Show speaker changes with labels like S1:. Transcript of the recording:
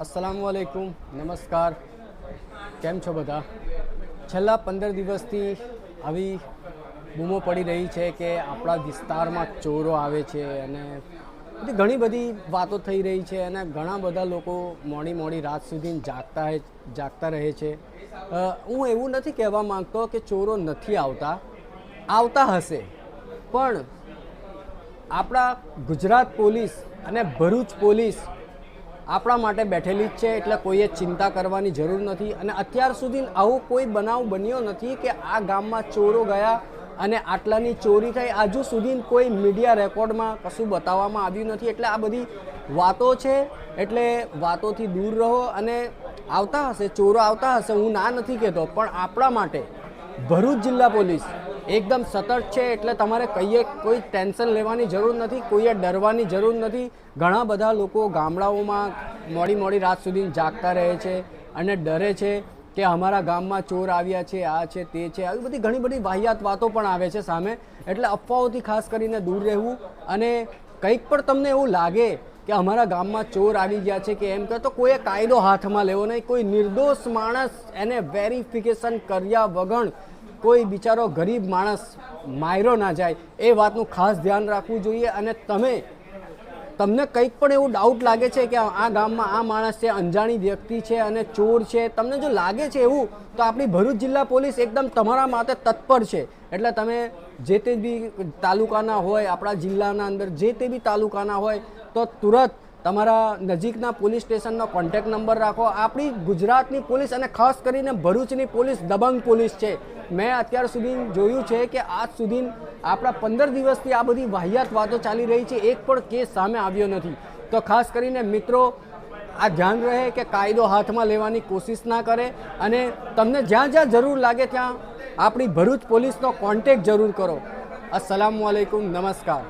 S1: અસલામુ અલૈકુમ નમસ્કાર. કેમ છો બધા? છેલ્લા પંદર દિવસથી આવી બૂમો પડી રહી છે કે આપણા વિસ્તારમાં ચોરો આવે છે અને બધી ઘણી બધી વાતો થઈ રહી છે અને ઘણા બધા લોકો મોડી મોડી રાત સુધી જાગતા જાગતા રહે છે. હું એવું નથી કહેવા માંગતો કે ચોરો નથી આવતા. આવતા હશે. પણ આપણા ગુજરાત પોલીસ અને ભરૂચ પોલીસ આપણા માટે બેઠેલી જ છે એટલે કોઈએ ચિંતા કરવાની જરૂર નથી. અને અત્યાર સુધી આવો કોઈ બનાવ બન્યો નથી કે આ ગામમાં ચોરો ગયા અને આટલાની ચોરી થઈ. હજુ સુધી કોઈ મીડિયા રેકોર્ડમાં કશું બતાવવામાં આવ્યું નથી. એટલે આ બધી વાતો છે, એટલે વાતોથી દૂર રહો અને આવતા હશે, ચોરો આવતા હશે, હું ના નથી કહેતો, પણ આપણા માટે ભરૂચ જિલ્લા પોલીસ એકદમ સતર્ક છે એટલે તમારે કહીએ કોઈ ટેન્શન લેવાની જરૂર નથી, કોઈએ ડરવાની જરૂર નથી. ઘણા બધા લોકો ગામડાઓમાં મોડી મોડી રાત સુધી જાગતા રહે છે અને ડરે છે કે અમારા ગામમાં ચોર આવ્યા છે, આ છે, તે છે. આવી બધી ઘણી બધી વાહિયાત વાતો પણ આવે છે સામે. એટલે અફવાઓથી ખાસ કરીને દૂર રહેવું અને કંઈક પણ તમને એવું લાગે કે અમારા ગામમાં ચોર આવી ગયા છે કે એમ કહે, તો કોઈએ કાયદો હાથમાં લેવો નહીં. કોઈ નિર્દોષ માણસ એને વેરિફિકેશન કર્યા વગર કોઈ બિચારો ગરીબ માણસ માયરો ના જાય, એ વાતનું ખાસ ધ્યાન રાખવું જોઈએ અને તમે, તમને કંઈક પણ એવું ડાઉટ લાગે છે કે આ ગામમાં આ માણસ છે, અંજાણી વ્યક્તિ છે અને ચોર છે, તમને જો લાગે છે એવું, તો આપણી ભરૂચ જિલ્લા પોલીસ એકદમ તમારા માટે તત્પર છે. એટલે તમે જે તે બી તાલુકાના હોય, આપણા જિલ્લાના અંદર જે તે બી તાલુકાના હોય, તો તુરંત તમારા નજીકના પોલીસ સ્ટેશનનો કોન્ટેક નંબર રાખો. આપણી ગુજરાતની પોલીસ અને ખાસ કરીને ભરૂચની પોલીસ દબંગ પોલીસ છે. મેં અત્યાર સુધી જોયું છે કે આજ સુધી આપણા પંદર દિવસથી આ બધી વાહિયાત વાતો ચાલી રહી છે. એક પણ કેસ સામે આવ્યો નથી. તો ખાસ કરીને મિત્રો, આ ધ્યાન રહે કે કાયદો હાથમાં લેવાની કોશિશ ના કરે અને તમને જ્યાં જ્યાં જરૂર લાગે ત્યાં આપણી ભરૂચ પોલીસનો કોન્ટેક જરૂર કરો. અસલામ વાલેકુમ નમસ્કાર.